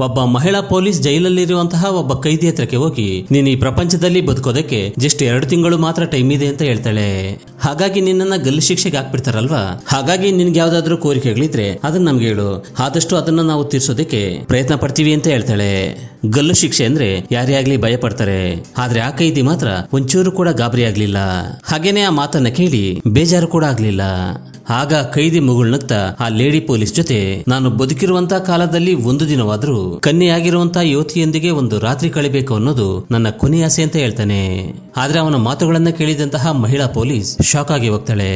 ಒಬ್ಬ ಮಹಿಳಾ ಪೊಲೀಸ್ ಜೈಲಲ್ಲಿರುವಂತಹ ಒಬ್ಬ ಕೈದಿ ಹತ್ರಕ್ಕೆ ಹೋಗಿ, ನೀನು ಈ ಪ್ರಪಂಚದಲ್ಲಿ ಬದುಕೋದಕ್ಕೆ ಜಸ್ಟ್ ಎರಡು ತಿಂಗಳು ಮಾತ್ರ ಟೈಮ್ ಇದೆ ಅಂತ ಹೇಳ್ತಾಳೆ. ಹಾಗಾಗಿ ನಿನ್ನನ್ನ ಗಲ್ಲು ಶಿಕ್ಷೆಗೆ ಹಾಕ್ಬಿಡ್ತಾರಲ್ವಾ? ಹಾಗಾಗಿ ನಿನ್ಗೆ ಯಾವ್ದಾದ್ರು ಕೋರಿಕೆಗಳಿದ್ರೆ ಅದನ್ನ ನಮ್ಗೆ ಹೇಳು. ಆದಷ್ಟು ಅದನ್ನ ನಾವು ತೀರ್ಸೋದಕ್ಕೆ ಪ್ರಯತ್ನ ಪಡ್ತೀವಿ ಅಂತ ಹೇಳ್ತಾಳೆ. ಗಲ್ಲು ಶಿಕ್ಷೆ ಅಂದ್ರೆ ಯಾರೇ ಆಗ್ಲಿ ಭಯ ಪಡ್ತಾರೆ ಆದ್ರೆ ಆ ಕೈದಿ ಮಾತ್ರ ಒಂಚೂರು ಕೂಡ ಗಾಬರಿ ಆಗ್ಲಿಲ್ಲ. ಹಾಗೇನೆ ಆ ಮಾತನ್ನ ಕೇಳಿ ಬೇಜಾರು ಕೂಡ ಆಗ್ಲಿಲ್ಲ. ಆಗ ಕೈದಿ ಮುಗುಳ್ನಗ್ತಾ ಆ ಲೇಡಿ ಪೊಲೀಸ್ ಜೊತೆ, ನಾನು ಬದುಕಿರುವಂತ ಕಾಲದಲ್ಲಿ ಒಂದು ದಿನವಾದ್ರೂ ಕನ್ಯೆಯಾಗಿರುವಂತ ಯುವತಿಯೊಂದಿಗೆ ಒಂದು ರಾತ್ರಿ ಕಳಿಬೇಕು ಅನ್ನೋದು ನನ್ನ ಕೊನೆಯಾಸೆ ಅಂತ ಹೇಳ್ತಾನೆ. ಆದ್ರೆ ಅವನ ಮಾತುಗಳನ್ನ ಕೇಳಿದಂತಹ ಮಹಿಳಾ ಪೊಲೀಸ್ ಶಾಕ್ ಆಗಿ ಹೋಗ್ತಾಳೆ.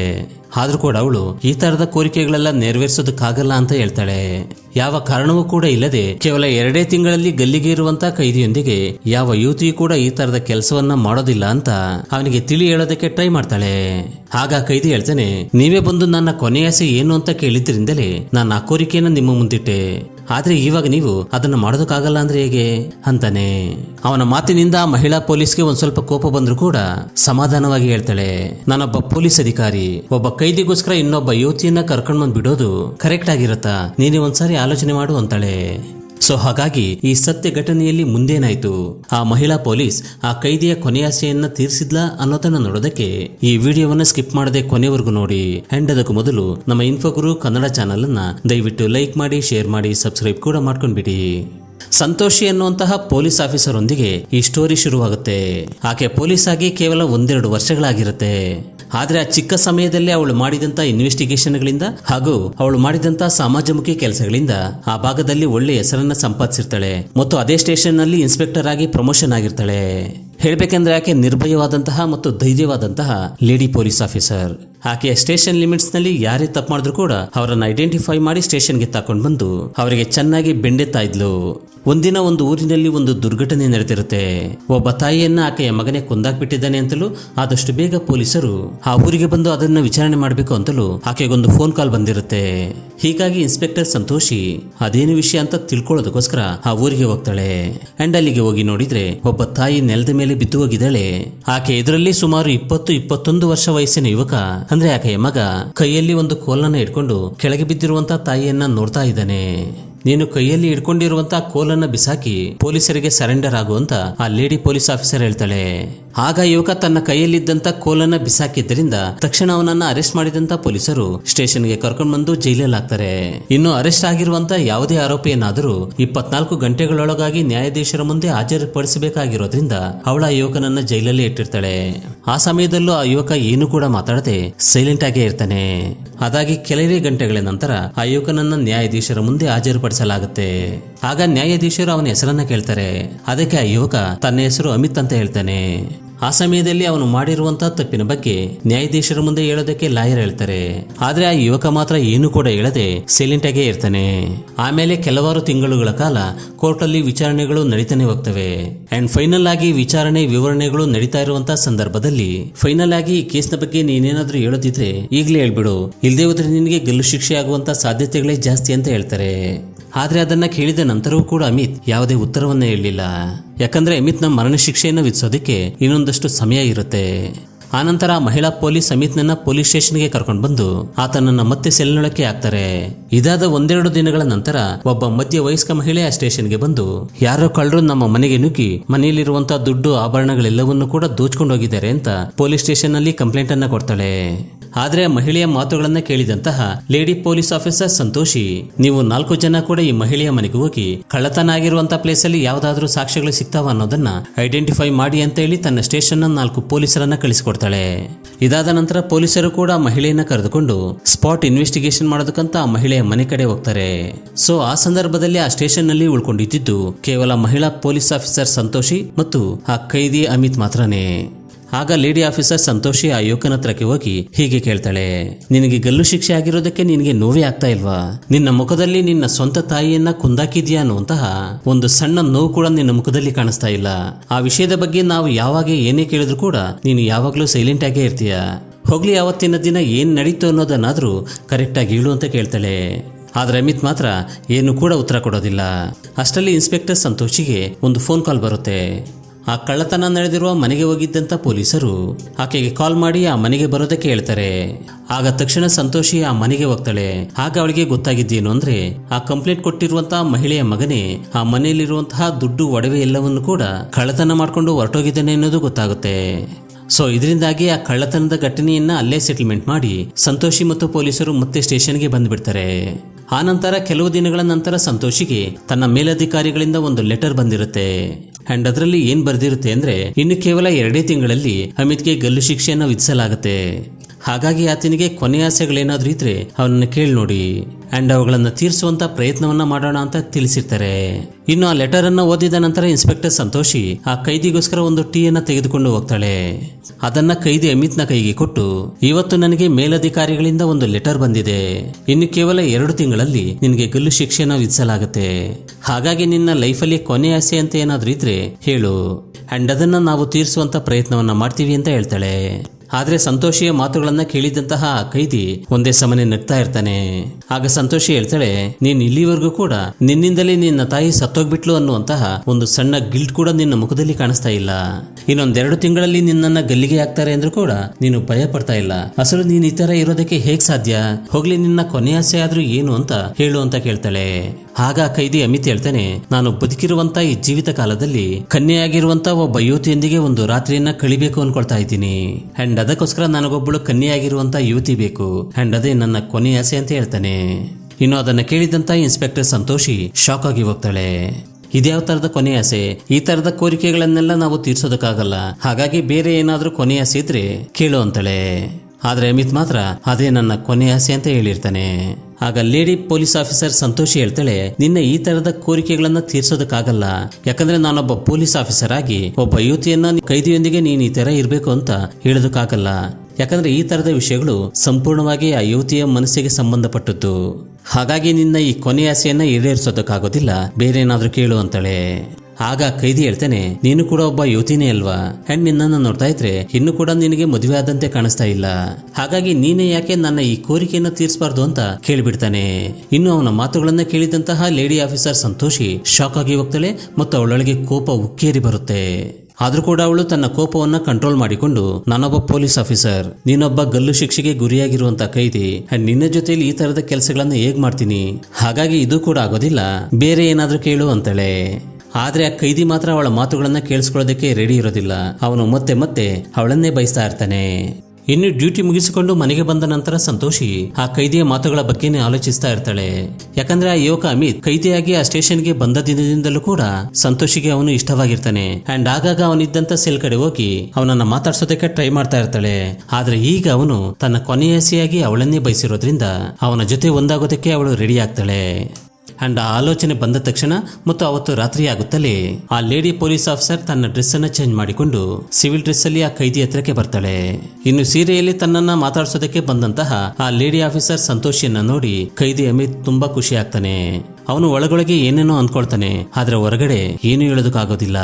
ಆದ್ರೂ ಕೂಡ ಅವಳು ಈ ತರದ ಕೋರಿಕೆಗಳೆಲ್ಲ ನೆರವೇರಿಸೋದಕ್ಕಾಗಲ್ಲ ಅಂತ ಹೇಳ್ತಾಳೆ. ಯಾವ ಕಾರಣವೂ ಕೂಡ ಇಲ್ಲದೆ ಕೇವಲ ಎರಡೇ ತಿಂಗಳಲ್ಲಿ ಗಲ್ಲಿಗೆ ಇರುವಂತಹ ಕೈದಿಯೊಂದಿಗೆ ಯಾವ ಯುವತಿಯು ಕೂಡ ಈ ತರದ ಕೆಲಸವನ್ನ ಮಾಡೋದಿಲ್ಲ ಅಂತ ಅವನಿಗೆ ತಿಳಿ ಹೇಳೋದಕ್ಕೆ ಟ್ರೈ ಮಾಡ್ತಾಳೆ. ಆಗ ಕೈದಿ ಹೇಳ್ತಾನೆ, ನೀವೇ ಬಂದು ನನ್ನ ಕೊನೆಯಾಸೆ ಏನು ಅಂತ ಕೇಳಿದ್ರಿಂದಲೇ ನಾನು ಆ ಕೋರಿಕೆಯನ್ನ ನಿಮ್ಮ ಮುಂದಿಟ್ಟೆ. ಆದ್ರೆ ಇವಾಗ ನೀವು ಅದನ್ನ ಮಾಡೋದಕ್ಕಾಗಲ್ಲ ಅಂದ್ರೆ ಹೇಗೆ ಅಂತಾನೆ. ಅವನ ಮಾತಿನಿಂದ ಮಹಿಳಾ ಪೊಲೀಸ್ಗೆ ಒಂದ್ ಸ್ವಲ್ಪ ಕೋಪ ಬಂದ್ರು ಕೂಡ ಸಮಾಧಾನವಾಗಿ ಹೇಳ್ತಾಳೆ. ನಾನೊಬ್ಬ ಪೊಲೀಸ್ ಅಧಿಕಾರಿ, ಒಬ್ಬ ಕೈದಿಗೋಸ್ಕರ ಇನ್ನೊಬ್ಬ ಯುವತಿಯನ್ನ ಕರ್ಕೊಂಡ್ ಬಂದ್ ಬಿಡೋದು ಕರೆಕ್ಟ್ ಆಗಿರತ್ತಾ? ನೀನೇ ಒಂದ್ಸಾರಿ ಆಲೋಚನೆ ಮಾಡು ಅಂತಾಳೆ. ಸೊ ಹಾಗಾಗಿ ಈ ಸತ್ಯ ಘಟನೆಯಲ್ಲಿ ಮುಂದೇನಾಯ್ತು? ಆ ಮಹಿಳಾ ಪೊಲೀಸ್ ಆ ಕೈದಿಯ ಕೊನೆಯಾಸೆಯನ್ನ ತೀರಿಸಿದ್ಲಾ ಅನ್ನೋದನ್ನ ನೋಡೋದಕ್ಕೆ ಈ ವಿಡಿಯೋವನ್ನ ಸ್ಕಿಪ್ ಮಾಡದೆ ಕೊನೆವರೆಗೂ ನೋಡಿ. ಅಂಡ್ ಅದಕ್ಕೂ ಮೊದಲು ನಮ್ಮ ಇನ್ಫೋಗುರು ಕನ್ನಡ ಚಾನಲ್ ಅನ್ನ ದಯವಿಟ್ಟು ಲೈಕ್ ಮಾಡಿ, ಶೇರ್ ಮಾಡಿ, ಸಬ್ಸ್ಕ್ರೈಬ್ ಕೂಡ ಮಾಡ್ಕೊಂಡ್ಬಿಡಿ. ಸಂತೋಷಿ ಎನ್ನುವಂತಹ ಪೊಲೀಸ್ ಆಫೀಸರೊಂದಿಗೆ ಈ ಸ್ಟೋರಿ ಶುರುವಾಗುತ್ತೆ. ಆಕೆ ಪೊಲೀಸ್ ಆಗಿ ಕೇವಲ ಒಂದೆರಡು ವರ್ಷಗಳಾಗಿರುತ್ತೆ. ಆದ್ರೆ ಆ ಚಿಕ್ಕ ಸಮಯದಲ್ಲಿ ಅವಳು ಮಾಡಿದಂತ ಇನ್ವೆಸ್ಟಿಗೇಷನ್ಗಳಿಂದ ಹಾಗೂ ಅವಳು ಮಾಡಿದಂತ ಸಮಾಜಮುಖಿ ಕೆಲಸಗಳಿಂದ ಆ ಭಾಗದಲ್ಲಿ ಒಳ್ಳೆ ಹೆಸರನ್ನ ಸಂಪಾದಿಸಿರ್ತಾಳೆ. ಮತ್ತು ಅದೇ ಸ್ಟೇಷನ್ನಲ್ಲಿ ಇನ್ಸ್ಪೆಕ್ಟರ್ ಆಗಿ ಪ್ರಮೋಷನ್ ಆಗಿರ್ತಾಳೆ. ಹೇಳ್ಬೇಕೆಂದ್ರೆ ಆಕೆ ನಿರ್ಭಯವಾದಂತಹ ಮತ್ತು ಧೈರ್ಯವಾದಂತಹ ಲೇಡಿ ಪೊಲೀಸ್ ಆಫೀಸರ್. ಆಕೆಯ ಸ್ಟೇಷನ್ ಲಿಮಿಟ್ಸ್ನಲ್ಲಿ ಯಾರೇ ತಪ್ಪು ಮಾಡಿದ್ರು ಕೂಡ ಅವರನ್ನು ಐಡೆಂಟಿಫೈ ಮಾಡಿ ಸ್ಟೇಷನ್ಗೆ ತಕೊಂಡು ಬಂದು ಅವರಿಗೆ ಚೆನ್ನಾಗಿ ಬೆಂಡೆತ್ತಾ ಇದ್ಲು ಒಂದಿನ ಒಂದು ಊರಿನಲ್ಲಿ ಒಂದು ದುರ್ಘಟನೆ ನಡೆದಿರುತ್ತೆ. ಒಬ್ಬ ತಾಯಿಯನ್ನ ಆಕೆಯ ಮಗನೇ ಕೊಂದಾಕ್ಬಿಟ್ಟಿದ್ದಾನೆ ಅಂತಲೂ ಆದಷ್ಟು ಬೇಗ ಪೊಲೀಸರು ಆ ಊರಿಗೆ ಬಂದು ಅದನ್ನ ವಿಚಾರಣೆ ಮಾಡಬೇಕು ಅಂತಲೂ ಆಕೆಗೊಂದು ಫೋನ್ ಕಾಲ್ ಬಂದಿರುತ್ತೆ. ಹೀಗಾಗಿ ಇನ್ಸ್ಪೆಕ್ಟರ್ ಸಂತೋಷಿ ಅದೇನು ವಿಷಯ ಅಂತ ತಿಳ್ಕೊಳ್ಳೋದಕ್ಕೋಸ್ಕರ ಆ ಊರಿಗೆ ಹೋಗ್ತಾಳೆ. ಅಂಡ್ ಅಲ್ಲಿಗೆ ಹೋಗಿ ನೋಡಿದ್ರೆ ಒಬ್ಬ ತಾಯಿ ನೆಲದ ಮೇಲೆ ಬಿದ್ದು ಹೋಗಿದ್ದಾಳೆ. ಆಕೆ ಇದರಲ್ಲಿ ಸುಮಾರು ಇಪ್ಪತ್ತು, ಇಪ್ಪತ್ತೊಂದು ವರ್ಷ ವಯಸ್ಸಿನ ಯುವಕ ಅಂದ್ರೆ ಆಕೆಯ ಮಗ ಕೈಯಲ್ಲಿ ಒಂದು ಕೋಲನ್ನ ಇಟ್ಕೊಂಡು ಕೆಳಗೆ ಬಿದ್ದಿರುವಂತ ತಾಯಿಯನ್ನ ನೋಡ್ತಾ ಇದ್ದಾನೆ. ನೀನು ಕೈಯಲ್ಲಿ ಇಟ್ಕೊಂಡಿರುವಂತ ಕೋಲನ್ನ ಬಿಸಾಕಿ ಪೊಲೀಸರಿಗೆ ಸರೆಂಡರ್ ಆಗುವಂತ ಆ ಲೇಡಿ ಪೊಲೀಸ್ ಆಫೀಸರ್ ಹೇಳ್ತಾಳೆ. ಆಗ ಯುವಕ ತನ್ನ ಕೈಯಲ್ಲಿದ್ದಂತ ಕೋಲನ್ನ ಬಿಸಾಕಿದ್ದರಿಂದ ತಕ್ಷಣ ಅವನನ್ನ ಅರೆಸ್ಟ್ ಮಾಡಿದಂತ ಪೊಲೀಸರು ಸ್ಟೇಷನ್ಗೆ ಕರ್ಕೊಂಡು ಬಂದು ಜೈಲಲ್ಲಿ ಹಾಕ್ತಾರೆ. ಇನ್ನು ಅರೆಸ್ಟ್ ಆಗಿರುವಂತ ಯಾವುದೇ ಆರೋಪಿಯನ್ನಾದರೂ ಇಪ್ಪತ್ನಾಲ್ಕು ಗಂಟೆಗಳೊಳಗಾಗಿ ನ್ಯಾಯಾಧೀಶರ ಮುಂದೆ ಹಾಜರುಪಡಿಸಬೇಕಾಗಿರೋದ್ರಿಂದ ಅವಳ ಯುವಕನನ್ನ ಜೈಲಲ್ಲಿ ಇಟ್ಟಿರ್ತಾಳೆ. ಆ ಸಮಯದಲ್ಲೂ ಆ ಯುವಕ ಏನು ಕೂಡ ಮಾತಾಡದೆ ಸೈಲೆಂಟ್ ಆಗೇ ಇರ್ತಾನೆ. ಅದಾಗಿ ಕೆಲವೇ ಗಂಟೆಗಳ ನಂತರ ಆ ಯುವಕನನ್ನ ನ್ಯಾಯಾಧೀಶರ ಮುಂದೆ ಹಾಜರುಪಡಿಸಲಾಗುತ್ತೆ. ಆಗ ನ್ಯಾಯಾಧೀಶರು ಅವನ ಹೆಸರನ್ನ ಕೇಳ್ತಾರೆ. ಅದಕ್ಕೆ ಆ ಯುವಕ ತನ್ನ ಹೆಸರು ಅಮಿತ್ ಅಂತ ಹೇಳ್ತಾನೆ. ಆ ಸಮಯದಲ್ಲಿ ಅವನು ಮಾಡಿರುವಂತಹ ತಪ್ಪಿನ ಬಗ್ಗೆ ನ್ಯಾಯಾಧೀಶರ ಮುಂದೆ ಹೇಳೋದಕ್ಕೆ ಲಾಯರ್ ಹೇಳ್ತಾರೆ. ಆದ್ರೆ ಆ ಯುವಕ ಮಾತ್ರ ಏನು ಕೂಡ ಹೇಳದೆ ಸೈಲೆಂಟ್ ಆಗೇ ಇರ್ತಾನೆ. ಆಮೇಲೆ ಕೆಲವಾರು ತಿಂಗಳುಗಳ ಕಾಲ ಕೋರ್ಟ್ ಅಲ್ಲಿ ವಿಚಾರಣೆಗಳು ನಡೀತಾನೆ ಹೋಗ್ತವೆ. ಅಂಡ್ ಫೈನಲ್ ಆಗಿ ವಿಚಾರಣೆ, ವಿವರಣೆಗಳು ನಡೀತಾ ಇರುವಂತಹ ಸಂದರ್ಭದಲ್ಲಿ ಫೈನಲ್ ಆಗಿ ಈ ಕೇಸ್ನ ಬಗ್ಗೆ ನೀನೇನಾದ್ರೂ ಹೇಳೋದಿದ್ರೆ ಈಗಲೇ ಹೇಳ್ಬಿಡು. ಇಲ್ದೇ ಹೋದ್ರೆ ನಿನಗೆ ಗಲ್ಲು ಶಿಕ್ಷೆ ಆಗುವಂತ ಸಾಧ್ಯತೆಗಳೇ ಜಾಸ್ತಿ ಅಂತ ಹೇಳ್ತಾರೆ. ಆದ್ರೆ ಅದನ್ನ ಕೇಳಿದ ನಂತರವೂ ಕೂಡ ಅಮಿತ್ ಯಾವುದೇ ಉತ್ತರವನ್ನ ಹೇಳಲಿಲ್ಲ. ಯಾಕಂದ್ರೆ ಅಮಿತ್ನ ಮರಣ ಶಿಕ್ಷೆಯನ್ನು ವಿಧಿಸೋದಕ್ಕೆ ಇನ್ನೊಂದಷ್ಟು ಸಮಯ ಇರುತ್ತೆ. ಆನಂತರ ಮಹಿಳಾ ಪೊಲೀಸ್ ಅಮಿತ್ನನ್ನ ಪೊಲೀಸ್ ಸ್ಟೇಷನ್ಗೆ ಕರ್ಕೊಂಡು ಬಂದು ಆತನನ್ನ ಮತ್ತೆ ಸೆಲ್ನೊಳಕ್ಕೆ ಹಾಕ್ತಾರೆ. ಇದಾದ ಒಂದೆರಡು ದಿನಗಳ ನಂತರ ಒಬ್ಬ ಮಧ್ಯ ವಯಸ್ಕ ಮಹಿಳೆ ಆ ಸ್ಟೇಷನ್ಗೆ ಬಂದು ಯಾರೋ ಕಳ್ಳರು ನಮ್ಮ ಮನೆಗೆ ನುಗ್ಗಿ ಮನೆಯಲ್ಲಿರುವಂತಹ ದುಡ್ಡು ಆಭರಣಗಳೆಲ್ಲವನ್ನೂ ಕೂಡ ದೋಚ್ಕೊಂಡು ಹೋಗಿದ್ದಾರೆ ಅಂತ ಪೊಲೀಸ್ ಸ್ಟೇಷನ್ನಲ್ಲಿ ಕಂಪ್ಲೇಂಟ್ ಅನ್ನ ಕೊಡ್ತಾಳೆ. ಆದ್ರೆ ಮಹಿಳೆಯ ಮಾತುಗಳನ್ನ ಕೇಳಿದಂತಹ ಲೇಡಿ ಪೊಲೀಸ್ ಆಫೀಸರ್ ಸಂತೋಷಿ, ನೀವು ನಾಲ್ಕು ಜನ ಕೂಡ ಈ ಮಹಿಳೆಯ ಮನೆಗೆ ಹೋಗಿ ಕಳ್ಳತನ ಆಗಿರುವಂತ ಪ್ಲೇಸ್ ಅಲ್ಲಿ ಯಾವ್ದಾದ್ರೂ ಸಾಕ್ಷ್ಯಗಳು ಸಿಗ್ತಾವ ಅನ್ನೋದನ್ನ ಐಡೆಂಟಿಫೈ ಮಾಡಿ ಅಂತ ಹೇಳಿ ತನ್ನ ಸ್ಟೇಷನ್ ನಾಲ್ಕು ಪೊಲೀಸರನ್ನ ಕಳಿಸಿಕೊಡ್ತಾಳೆ ಇದಾದ ನಂತರ ಪೊಲೀಸರು ಕೂಡ ಮಹಿಳೆಯನ್ನ ಕರೆದುಕೊಂಡು ಸ್ಪಾಟ್ ಇನ್ವೆಸ್ಟಿಗೇಷನ್ ಮಾಡೋದಕ್ಕಂತ ಮಹಿಳೆಯ ಮನೆ ಕಡೆ ಹೋಗ್ತಾರೆ. ಸೊ, ಆ ಸಂದರ್ಭದಲ್ಲಿ ಆ ಸ್ಟೇಷನ್ನಲ್ಲಿ ಉಳ್ಕೊಂಡಿದ್ದು ಕೇವಲ ಮಹಿಳಾ ಪೊಲೀಸ್ ಆಫೀಸರ್ ಸಂತೋಷಿ ಮತ್ತು ಆ ಕೈದಿ ಅಮಿತ್ ಮಾತ್ರನೇ. ಆಗ ಲೇಡಿ ಆಫೀಸರ್ ಸಂತೋಷಿ ಆ ಯುವಕನ ಹತ್ರಕ್ಕೆ ಹೋಗಿ ಹೀಗೆ ಕೇಳ್ತಾಳೆ, ನಿನಗೆ ಗಲ್ಲು ಶಿಕ್ಷೆ ಆಗಿರೋದಕ್ಕೆ ನಿನಗೆ ನೋವೇ ಆಗ್ತಾ ಇಲ್ವಾ? ನಿನ್ನ ಮುಖದಲ್ಲಿ ನಿನ್ನ ಸ್ವಂತ ತಾಯಿಯನ್ನ ಕುಂದಾಕಿದ್ಯಾ ಅನ್ನುವಂತಹ ಒಂದು ಸಣ್ಣ ನೋವು ಕೂಡ ನಿನ್ನ ಮುಖದಲ್ಲಿ ಕಾಣಿಸ್ತಾ ಇಲ್ಲ. ಆ ವಿಷಯದ ಬಗ್ಗೆ ನಾವು ಯಾವಾಗ ಏನೇ ಕೇಳಿದ್ರು ಕೂಡ ನೀನು ಯಾವಾಗಲೂ ಸೈಲೆಂಟ್ ಆಗೇ ಇರ್ತೀಯ. ಹೋಗ್ಲಿ ಅವತ್ತಿನ ದಿನ ಏನ್ ನಡೀತು ಅನ್ನೋದನ್ನಾದ್ರೂ ಕರೆಕ್ಟಾಗಿ ಹೇಳು ಅಂತ ಕೇಳ್ತಾಳೆ. ಆದ್ರೆ ಅಮಿತ್ ಮಾತ್ರ ಏನು ಕೂಡ ಉತ್ತರ ಕೊಡೋದಿಲ್ಲ. ಅಷ್ಟರಲ್ಲಿ ಇನ್ಸ್ಪೆಕ್ಟರ್ ಸಂತೋಷಿಗೆ ಒಂದು ಫೋನ್ ಕಾಲ್ ಬರುತ್ತೆ. ಆ ಕಳ್ಳತನ ನಡೆದಿರುವ ಮನೆಗೆ ಹೋಗಿದ್ದಂತ ಪೊಲೀಸರು ಆಕೆಗೆ ಕಾಲ್ ಮಾಡಿ ಆ ಮನೆಗೆ ಬರೋದಕ್ಕೆ ಹೇಳ್ತಾರೆ. ಆಗ ತಕ್ಷಣ ಸಂತೋಷಿ ಆ ಮನೆಗೆ ಹೋಗ್ತಾಳೆ. ಆಗ ಅವಳಿಗೆ ಗೊತ್ತಾಗಿದ್ದೇನು ಅಂದ್ರೆ, ಆ ಕಂಪ್ಲೇಂಟ್ ಕೊಟ್ಟಿರುವಂತಹ ಮಹಿಳೆಯ ಮಗನೇ ಆ ಮನೆಯಲ್ಲಿರುವಂತಹ ದುಡ್ಡು ಒಡವೆ ಎಲ್ಲವನ್ನು ಕೂಡ ಕಳ್ಳತನ ಮಾಡ್ಕೊಂಡು ಹೊರಟೋಗಿದ್ದಾನೆ ಅನ್ನೋದು ಗೊತ್ತಾಗುತ್ತೆ. ಸೊ ಇದರಿಂದಾಗಿ ಆ ಕಳ್ಳತನದ ಘಟನೆಯನ್ನ ಅಲ್ಲೇ ಸೆಟಲ್ಮೆಂಟ್ ಮಾಡಿ ಸಂತೋಷಿ ಮತ್ತು ಪೊಲೀಸರು ಮತ್ತೆ ಸ್ಟೇಷನ್ಗೆ ಬಂದ್ಬಿಡ್ತಾರೆ. ಆ ನಂತರ ಕೆಲವು ದಿನಗಳ ನಂತರ ಸಂತೋಷಿಗೆ ತನ್ನ ಮೇಲಧಿಕಾರಿಗಳಿಂದ ಒಂದು ಲೆಟರ್ ಬಂದಿರುತ್ತೆ. ಅಂಡ್ ಅದರಲ್ಲಿ ಏನ್ ಬರ್ದಿರುತ್ತೆ ಅಂದ್ರೆ ಇನ್ನು ಕೇವಲ ಎರಡೇ ತಿಂಗಳಲ್ಲಿ ಅಮಿತ್ಗೆ ಗಲ್ಲು ಶಿಕ್ಷೆಯನ್ನು ವಿಧಿಸಲಾಗುತ್ತೆ. ಹಾಗಾಗಿ ಆತನಿಗೆ ಕೊನೆ ಆಸೆಗಳೇನಾದ್ರೂ ಇದ್ರೆ ಅವನನ್ನ ಕೇಳಿ ನೋಡಿ ಅಂಡ್ ಅವುಗಳನ್ನು ತೀರಿಸುವಂತ ಪ್ರಯತ್ನವನ್ನ ಮಾಡೋಣ ಅಂತ ತಿಳಿಸಿರ್ತಾರೆ. ಇನ್ನು ಆ ಲೆಟರ್ ಅನ್ನ ಓದಿದ ನಂತರ ಇನ್ಸ್ಪೆಕ್ಟರ್ ಸಂತೋಷಿ ಆ ಕೈದಿಗೋಸ್ಕರ ಒಂದು ಟೀಯನ್ನ ತೆಗೆದುಕೊಂಡು ಹೋಗ್ತಾಳೆ. ಅದನ್ನ ಕೈದಿ ಅಮಿತ್ನ ಕೈಗೆ ಕೊಟ್ಟು, ಇವತ್ತು ನನಗೆ ಮೇಲಧಿಕಾರಿಗಳಿಂದ ಒಂದು ಲೆಟರ್ ಬಂದಿದೆ. ಇನ್ನು ಕೇವಲ ಎರಡು ತಿಂಗಳಲ್ಲಿ ನಿನಗೆ ಗಲ್ಲು ಶಿಕ್ಷೆಯನ್ನು ವಿಧಿಸಲಾಗುತ್ತೆ. ಹಾಗಾಗಿ ನಿನ್ನ ಲೈಫಲ್ಲಿ ಕೊನೆ ಆಸೆ ಅಂತ ಏನಾದ್ರೂ ಇದ್ರೆ ಹೇಳು. ಅಂಡ್ ಅದನ್ನ ನಾವು ತೀರಿಸುವಂತ ಪ್ರಯತ್ನವನ್ನ ಮಾಡ್ತೀವಿ ಅಂತ ಹೇಳ್ತಾಳೆ. ಆದ್ರೆ ಸಂತೋಷಿಯ ಮಾತುಗಳನ್ನ ಕೇಳಿದಂತಹ ಕೈದಿ ಒಂದೇ ಸಮನೆ ನಗ್ತಾ ಇರ್ತಾನೆ. ಆಗ ಸಂತೋಷಿ ಹೇಳ್ತಾಳೆ, ನೀನ್ ಇಲ್ಲಿವರೆಗೂ ಕೂಡ ನಿನ್ನಿಂದಲೇ ನಿನ್ನ ತಾಯಿ ಸತ್ತೋಗ್ಬಿಟ್ಲು ಅನ್ನುವಂತಹ ಒಂದು ಸಣ್ಣ ಗಿಲ್ಟ್ ಕೂಡ ನಿನ್ನ ಮುಖದಲ್ಲಿ ಕಾಣಿಸ್ತಾ ಇಲ್ಲ. ಇನ್ನೊಂದೆರಡು ತಿಂಗಳಲ್ಲಿ ನಿನ್ನನ್ನ ಗಲ್ಲಿಗೆ ಹಾಕ್ತಾರೆ ಅಂದ್ರೂ ಕೂಡ ನೀನು ಭಯ ಪಡ್ತಾ ಇಲ್ಲ. ಅಸಲು ನೀನ್ ಈ ತರ ಇರೋದಕ್ಕೆ ಹೇಗ್ ಸಾಧ್ಯ? ಹೋಗ್ಲಿ, ನಿನ್ನ ಕೊನೆ ಆಸೆ ಆದ್ರೂ ಏನು ಅಂತ ಹೇಳು ಅಂತ ಕೇಳ್ತಾಳೆ. ಆಗ ಕೈದಿ ಅಮಿತ್ ಹೇಳ್ತಾನೆ, ನಾನು ಬದುಕಿರುವಂತ ಈ ಜೀವಿತ ಕಾಲದಲ್ಲಿ ಕನ್ಯೆಯಾಗಿರುವಂತ ಒಬ್ಬ ಯುವತಿಯೊಂದಿಗೆ ಒಂದು ರಾತ್ರಿಯನ್ನ ಕಳಿಬೇಕು ಅನ್ಕೊಳ್ತಾ ಇದ್ದೀನಿ. ಅಂಡ್ ಅದಕ್ಕೋಸ್ಕರ ನನಗೊಬ್ಬಳು ಕನ್ಯೆಯಾಗಿರುವಂತ ಯುವತಿ ಬೇಕು. ಅಂಡ್ ಅದೇ ನನ್ನ ಕೊನೆ ಆಸೆ ಅಂತ ಹೇಳ್ತಾನೆ. ಇನ್ನು ಅದನ್ನ ಕೇಳಿದಂತ ಇನ್ಸ್ಪೆಕ್ಟರ್ ಸಂತೋಷಿ ಶಾಕ್ ಆಗಿ ಹೋಗ್ತಾಳೆ. ಇದ್ಯಾವ ತರದ ಕೊನೆ ಆಸೆ? ಈ ತರದ ಕೋರಿಕೆಗಳನ್ನೆಲ್ಲ ನಾವು ತೀರ್ಸೋದಕ್ಕಾಗಲ್ಲ. ಹಾಗಾಗಿ ಬೇರೆ ಏನಾದ್ರೂ ಕೊನೆ ಆಸೆ ಇದ್ರೆ ಕೇಳು ಅಂತಾಳೆ. ಆದ್ರೆ ಅಮಿತ್ ಮಾತ್ರ ಅದೇ ನನ್ನ ಕೊನೆ ಆಸೆ ಅಂತ ಹೇಳಿರ್ತಾನೆ. ಆಗ ಲೇಡಿ ಪೊಲೀಸ್ ಆಫೀಸರ್ ಸಂತೋಷಿ ಹೇಳ್ತಾಳೆ, ನಿನ್ನ ಈ ತರದ ಕೋರಿಕೆಗಳನ್ನ ತೀರ್ಸೋದಕ್ಕಾಗಲ್ಲ. ಯಾಕಂದ್ರೆ ನಾನೊಬ್ಬ ಪೊಲೀಸ್ ಆಫೀಸರ್ ಆಗಿ ಒಬ್ಬ ಯುವತಿಯನ್ನ ಕೈದಿಯೊಂದಿಗೆ ನೀನ್ ಈ ತರ ಇರಬೇಕು ಅಂತ ಹೇಳೋದಕ್ಕಾಗಲ್ಲ. ಯಾಕಂದ್ರೆ ಈ ತರದ ವಿಷಯಗಳು ಸಂಪೂರ್ಣವಾಗಿ ಆ ಯುವತಿಯ ಮನಸ್ಸಿಗೆ ಸಂಬಂಧಪಟ್ಟದ್ದು. ಹಾಗಾಗಿ ನಿನ್ನ ಈ ಕೊನೆಯಾಸೆಯನ್ನ ಈಡೇರಿಸೋದಕ್ಕಾಗೋದಿಲ್ಲ. ಬೇರೆ ಏನಾದ್ರೂ ಕೇಳು, ಅಂತಾಳೆ. ಆಗ ಕೈದಿ ಹೇಳ್ತೇನೆ, ನೀನು ಕೂಡ ಒಬ್ಬ ಯುವತಿನೇ ಅಲ್ವಾ? ಹೆಣ್ ನಿನ್ನನ್ನು ನೋಡ್ತಾ ಇದ್ರೆ ಇನ್ನು ಕೂಡ ನಿನಗೆ ಮದುವೆ ಆದಂತೆ ಕಾಣಿಸ್ತಾ ಇಲ್ಲ. ಹಾಗಾಗಿ ನೀನೇ ಯಾಕೆ ನನ್ನ ಈ ಕೋರಿಕೆಯನ್ನು ತೀರಿಸಬಾರ್ದು ಅಂತ ಕೇಳಿಬಿಡ್ತಾನೆ. ಇನ್ನು ಅವನ ಮಾತುಗಳನ್ನ ಕೇಳಿದಂತಹ ಲೇಡಿ ಆಫೀಸರ್ ಸಂತೋಷಿ ಶಾಕ್ ಆಗಿ ಹೋಗ್ತಾಳೆ ಮತ್ತು ಅವಳೊಳಗೆ ಕೋಪ ಉಕ್ಕೇರಿ ಬರುತ್ತೆ. ಆದ್ರೂ ಕೂಡ ಅವಳು ತನ್ನ ಕೋಪವನ್ನ ಕಂಟ್ರೋಲ್ ಮಾಡಿಕೊಂಡು, ನಾನೊಬ್ಬ ಪೊಲೀಸ್ ಆಫೀಸರ್, ನೀನೊಬ್ಬ ಗಲ್ಲು ಶಿಕ್ಷೆಗೆ ಗುರಿಯಾಗಿರುವಂತ ಕೈದಿ ನಿನ್ನ ಜೊತೆಯಲ್ಲಿ ಈ ತರದ ಕೆಲಸಗಳನ್ನ ಹೇಗ್ ಮಾಡ್ತೀನಿ? ಹಾಗಾಗಿ ಇದು ಕೂಡ ಆಗೋದಿಲ್ಲ, ಬೇರೆ ಏನಾದ್ರೂ ಕೇಳು ಅಂತಾಳೆ. ಆದ್ರೆ ಆ ಕೈದಿ ಮಾತ್ರ ಅವಳ ಮಾತುಗಳನ್ನ ಕೇಳಿಸ್ಕೊಳ್ಳೋದಕ್ಕೆ ರೆಡಿ ಇರೋದಿಲ್ಲ. ಅವನು ಮತ್ತೆ ಮತ್ತೆ ಅವಳನ್ನೇ ಬಯಸ್ತಾ ಇರ್ತಾನೆ. ಇನ್ನು ಡ್ಯೂಟಿ ಮುಗಿಸಿಕೊಂಡು ಮನೆಗೆ ಬಂದ ನಂತರ ಸಂತೋಷಿ ಆ ಕೈದಿಯ ಮಾತುಗಳ ಬಗ್ಗೆನೇ ಆಲೋಚಿಸ್ತಾ ಇರ್ತಾಳೆ. ಯಾಕಂದ್ರೆ ಆ ಯುವಕ ಅಮಿತ್ ಕೈದಿಯಾಗಿ ಆ ಸ್ಟೇಷನ್ಗೆ ಬಂದ ದಿನದಿಂದಲೂ ಕೂಡ ಸಂತೋಷಿಗೆ ಅವನು ಇಷ್ಟವಾಗಿರ್ತಾನೆ. ಅಂಡ್ ಆಗಾಗ ಅವನಿದ್ದಂತ ಸೆಲ್ ಕಡೆ ಹೋಗಿ ಅವನನ್ನ ಮಾತಾಡ್ಸೋದಕ್ಕೆ ಟ್ರೈ ಮಾಡ್ತಾ ಇರ್ತಾಳೆ. ಆದ್ರೆ ಈಗ ಅವನು ತನ್ನ ಕೊನೆಯಸಿಯಾಗಿ ಅವಳನ್ನೇ ಬಯಸಿರೋದ್ರಿಂದ ಅವನ ಜೊತೆ ಒಂದಾಗೋದಕ್ಕೆ ಅವಳು ರೆಡಿ ಆಗ್ತಾಳೆ. ಅಂಡ್ ಆ ಆಲೋಚನೆ ಬಂದ ತಕ್ಷಣ ಮತ್ತು ಅವತ್ತು ರಾತ್ರಿ ಆಗುತ್ತಲೇ, ಆ ಲೇಡಿ ಪೊಲೀಸ್ ಆಫೀಸರ್ ತನ್ನ ಡ್ರೆಸ್ ಅನ್ನ ಚೇಂಜ್ ಮಾಡಿಕೊಂಡು ಸಿವಿಲ್ ಡ್ರೆಸ್ ಅಲ್ಲಿ ಆ ಕೈದಿ ಹತ್ರಕ್ಕೆ ಬರ್ತಾಳೆ. ಇನ್ನು ಸೀರೆಯಲ್ಲಿ ತನ್ನನ್ನ ಮಾತಾಡಿಸೋದಕ್ಕೆ ಬಂದಂತಹ ಆ ಲೇಡಿ ಆಫೀಸರ್ ಸಂತೋಷಿಯನ್ನ ನೋಡಿ ಕೈದಿ ಅಮಿತ್ ತುಂಬಾ ಖುಷಿ ಆಗ್ತಾನೆ. ಅವನು ಒಳಗೊಳಗೆ ಏನೇನೋ ಅಂದ್ಕೊಳ್ತಾನೆ, ಆದ್ರೆ ಹೊರಗಡೆ ಏನು ಹೇಳೋದಕ್ಕಾಗೋದಿಲ್ಲ.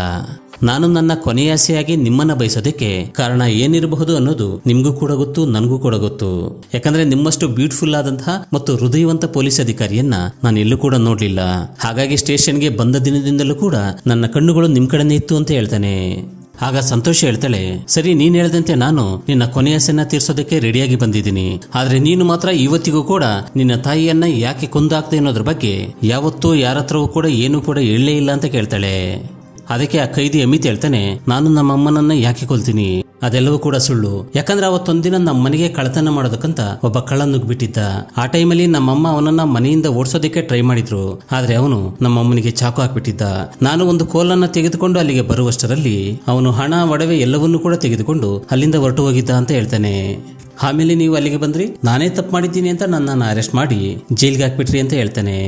ನಾನು ನನ್ನ ಕೊನೆಯಾಸೆಯಾಗಿ ನಿಮ್ಮನ್ನ ಬಯಸೋದಕ್ಕೆ ಕಾರಣ ಏನಿರಬಹುದು ಅನ್ನೋದು ನಿಮ್ಗೂ ಕೂಡ ಗೊತ್ತು, ನನಗೂ ಕೂಡ ಗೊತ್ತು. ಯಾಕಂದ್ರೆ ನಿಮ್ಮಷ್ಟು ಬ್ಯೂಟಿಫುಲ್ ಆದಂತಹ ಮತ್ತು ಹೃದಯವಂತ ಪೊಲೀಸ್ ಅಧಿಕಾರಿಯನ್ನ ನಾನು ಎಲ್ಲೂ ಕೂಡ ನೋಡ್ಲಿಲ್ಲ. ಹಾಗಾಗಿ ಸ್ಟೇಷನ್ಗೆ ಬಂದ ದಿನದಿಂದಲೂ ಕೂಡ ನನ್ನ ಕಣ್ಣುಗಳು ನಿಮ್ ಕಡೆನೇ ಇತ್ತು ಅಂತ ಹೇಳ್ತಾನೆ. ಆಗ ಸಂತೋಷ ಹೇಳ್ತಾಳೆ, ಸರಿ, ನೀನ್ ಹೇಳ್ದಂತೆ ನಾನು ನಿನ್ನ ಕೊನೆಯಸನ್ನ ತೀರ್ಸೋದಕ್ಕೆ ರೆಡಿಯಾಗಿ ಬಂದಿದ್ದೀನಿ. ಆದ್ರೆ ನೀನು ಮಾತ್ರ ಇವತ್ತಿಗೂ ಕೂಡ ನಿನ್ನ ತಾಯಿಯನ್ನ ಯಾಕೆ ಕೊಂದಾಕ್ದೆ ಅನ್ನೋದ್ರ ಬಗ್ಗೆ ಯಾವತ್ತೂ ಯಾರತ್ರವೂ ಕೂಡ ಏನೂ ಕೂಡ ಹೇಳಲೇ ಇಲ್ಲ ಅಂತ ಕೇಳ್ತಾಳೆ. ಅದಕ್ಕೆ ಆ ಕೈದಿ ಅಮಿತ್ ಹೇಳ್ತಾನೆ, ನಾನು ನಮ್ಮ ಅಮ್ಮನನ್ನ ಯಾಕೆ ಕೊಲ್ತೀನಿ? ಅದೆಲ್ಲವೂ ಕೂಡ ಸುಳ್ಳು. ಯಾಕಂದ್ರೆ ಅವತ್ತೊಂದಿನ ನಮ್ಮ ಮನೆಗೆ ಕಳತನ ಮಾಡೋದಕ್ಕಂತ ಒಬ್ಬ ಕಳ್ಳ ನುಗ್ಬಿಟ್ಟಿದ್ದ ಆ ಟೈಮಲ್ಲಿ ನಮ್ಮಮ್ಮ ಅವನನ್ನ ಮನೆಯಿಂದ ಓಡಿಸೋದಕ್ಕೆ ಟ್ರೈ ಮಾಡಿದ್ರು. ಆದ್ರೆ ಅವನು ನಮ್ಮ ಅಮ್ಮನಿಗೆ ಚಾಕು ಹಾಕ್ಬಿಟ್ಟಿದ್ದ. ನಾನು ಒಂದು ಕೋಲನ್ನ ತೆಗೆದುಕೊಂಡು ಅಲ್ಲಿಗೆ ಬರುವಷ್ಟರಲ್ಲಿ ಅವನು ಹಣ, ಒಡವೆ ಎಲ್ಲವನ್ನೂ ಕೂಡ ತೆಗೆದುಕೊಂಡು ಅಲ್ಲಿಂದ ಹೊರಟು ಹೋಗಿದ್ದ ಅಂತ ಹೇಳ್ತಾನೆ. ಆಮೇಲೆ ನೀವು ಅಲ್ಲಿಗೆ ಬಂದ್ರಿ? ನಾನೇ ತಪ್ಪು ಮಾಡಿದ್ದೀನಿ ಅಂತ ನನ್ನನ್ನು ಅರೆಸ್ಟ್ ಮಾಡಿ ಜೈಲ್ಗೆ ಹಾಕ್ಬಿಟ್ರಿ ಅಂತ ಹೇಳ್ತಾನೆ.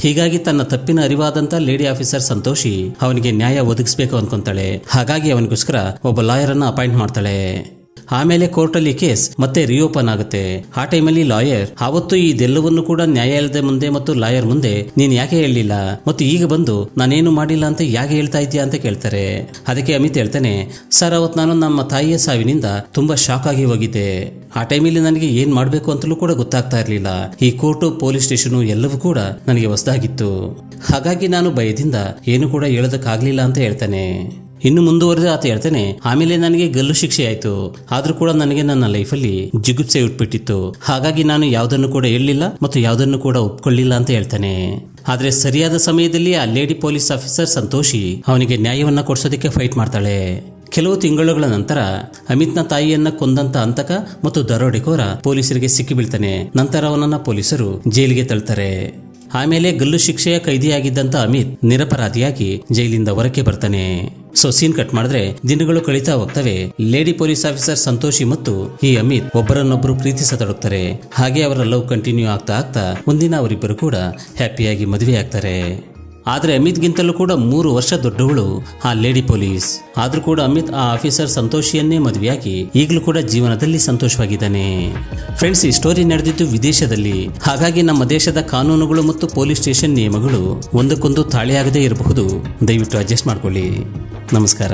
ಹೀಗಾಗಿ ತನ್ನ ತಪ್ಪಿನ ಅರಿವಾದಂತ ಲೇಡಿ ಆಫೀಸರ್ ಸಂತೋಷಿ ಅವನಿಗೆ ನ್ಯಾಯ ಒದಗಿಸಬೇಕು ಅನ್ಕೊಂತಾಳೆ. ಹಾಗಾಗಿ ಅವನಿಗೋಸ್ಕರ ಒಬ್ಬ ಲಾಯರ್ ಅನ್ನ ಅಪಾಯಿಂಟ್ ಮಾಡ್ತಾಳೆ. ಆಮೇಲೆ ಕೋರ್ಟಲ್ಲಿ ಕೇಸ್, ಮತ್ತೆ ರಿಓಪನ್ ಆಗುತ್ತೆ. ಆ ಟೈಮಲ್ಲಿ ಲಾಯರ್, ಆವತ್ತು ಇದೆಲ್ಲವನ್ನು ಕೂಡ ನ್ಯಾಯಾಲಯದ ಮುಂದೆ ಮತ್ತು ಲಾಯರ್ ಮುಂದೆ ನೀನ್ ಯಾಕೆ ಹೇಳಲಿಲ್ಲ ಮತ್ತು ಈಗ ಬಂದು ನಾನೇನು ಮಾಡಿಲ್ಲ ಅಂತ ಯಾಕೆ ಹೇಳ್ತಾ ಇದ್ದೀಯಾ ಅಂತ ಕೇಳ್ತಾರೆ. ಅದಕ್ಕೆ ಅಮಿತ್ ಹೇಳ್ತಾನೆ, ಸರ್, ಅವತ್ತು ನಾನು ನಮ್ಮ ತಾಯಿಯ ಸಾವಿನಿಂದ ತುಂಬಾ ಶಾಕ್ ಆಗಿ ಹೋಗಿದ್ದೆ. ಆ ಟೈಮಲ್ಲಿ ನನಗೆ ಏನ್ ಮಾಡಬೇಕು ಅಂತಲೂ ಕೂಡ ಗೊತ್ತಾಗ್ತಾ ಇರಲಿಲ್ಲ. ಈ ಕೋರ್ಟು, ಪೊಲೀಸ್ ಸ್ಟೇಷನು ಎಲ್ಲವೂ ಕೂಡ ನನಗೆ ಹೊಸದಾಗಿತ್ತು. ಹಾಗಾಗಿ ನಾನು ಭಯದಿಂದ ಏನು ಕೂಡ ಹೇಳೋದಕ್ಕಾಗ್ಲಿಲ್ಲ ಅಂತ ಹೇಳ್ತಾನೆ. ಇನ್ನು ಮುಂದುವರೆದು ಆತ ಹೇಳ್ತಾನೆ, ಆಮೇಲೆ ನನಗೆ ಗಲ್ಲು ಶಿಕ್ಷೆ ಆಯ್ತು ಆದ್ರೂ ಕೂಡ ನನಗೆ ನನ್ನ ಲೈಫಲ್ಲಿ ಜಿಗುಪ್ಸೆ ಉಟ್ಬಿಟ್ಟಿತ್ತು. ಹಾಗಾಗಿ ನಾನು ಯಾವುದನ್ನು ಕೂಡ ಹೇಳಲಿಲ್ಲ ಮತ್ತು ಯಾವುದನ್ನು ಕೂಡ ಒಪ್ಕೊಳ್ಳಿಲ್ಲ ಅಂತ ಹೇಳ್ತಾನೆ. ಆದ್ರೆ ಸರಿಯಾದ ಸಮಯದಲ್ಲಿ ಆ ಲೇಡಿ ಪೊಲೀಸ್ ಆಫೀಸರ್ ಸಂತೋಷಿ ಅವನಿಗೆ ನ್ಯಾಯವನ್ನ ಕೊಡಿಸೋದಕ್ಕೆ ಫೈಟ್ ಮಾಡ್ತಾಳೆ. ಕೆಲವು ತಿಂಗಳುಗಳ ನಂತರ ಅಮಿತ್ನ ತಾಯಿಯನ್ನ ಕೊಂದಂತ ಅಂತಕ ಮತ್ತು ದರೋಡೆಕೋರ ಪೊಲೀಸರಿಗೆ ಸಿಕ್ಕಿಬೀಳ್ತಾನೆ. ನಂತರ ಅವನನ್ನ ಪೊಲೀಸರು ಜೈಲಿಗೆ ತಳ್ತಾರೆ. ಆಮೇಲೆ ಗಲ್ಲು ಶಿಕ್ಷೆಯ ಕೈದಿಯಾಗಿದ್ದಂತ ಅಮಿತ್ ನಿರಪರಾಧಿಯಾಗಿ ಜೈಲಿಂದ ಹೊರಕ್ಕೆ ಬರ್ತಾನೆ. ಸೊ ಸೀನ್ ಕಟ್ ಮಾಡಿದ್ರೆ ದಿನಗಳು ಕಳೀತಾ ಹೋಗ್ತವೆ. ಲೇಡಿ ಪೊಲೀಸ್ ಆಫೀಸರ್ ಸಂತೋಷಿ ಮತ್ತು ಈ ಅಮಿತ್ ಒಬ್ಬರನ್ನೊಬ್ಬರು ಪ್ರೀತಿಸತೊಡಗ್ತಾರೆ. ಹಾಗೆ ಅವರ ಲವ್ ಕಂಟಿನ್ಯೂ ಆಗ್ತಾ ಆಗ್ತಾ ಮುಂದಿನ ಅವರಿಬ್ಬರು ಕೂಡ ಹ್ಯಾಪಿಯಾಗಿ ಮದುವೆ ಆಗ್ತಾರೆ. ಆದ್ರೆ ಅಮಿತ್ಗಿಂತಲೂ ಕೂಡ ಮೂರು ವರ್ಷ ದೊಡ್ಡವಳು ಆ ಲೇಡಿ ಪೊಲೀಸ್. ಆದರೂ ಕೂಡ ಅಮಿತ್ ಆ ಆಫೀಸರ್ ಸಂತೋಷಿಯನ್ನೇ ಮದುವೆಯಾಗಿ ಈಗಲೂ ಕೂಡ ಜೀವನದಲ್ಲಿ ಸಂತೋಷವಾಗಿದ್ದಾನೆ. ಫ್ರೆಂಡ್ಸ್, ಈ ಸ್ಟೋರಿ ನಡೆದಿದ್ದು ವಿದೇಶದಲ್ಲಿ. ಹಾಗಾಗಿ ನಮ್ಮ ದೇಶದ ಕಾನೂನುಗಳು ಮತ್ತು ಪೊಲೀಸ್ ಸ್ಟೇಷನ್ ನಿಯಮಗಳು ಒಂದಕ್ಕೊಂದು ತಾಳೆಯಾಗದೇ ಇರಬಹುದು. ದಯವಿಟ್ಟು ಅಡ್ಜಸ್ಟ್ ಮಾಡ್ಕೊಳ್ಳಿ. ನಮಸ್ಕಾರ.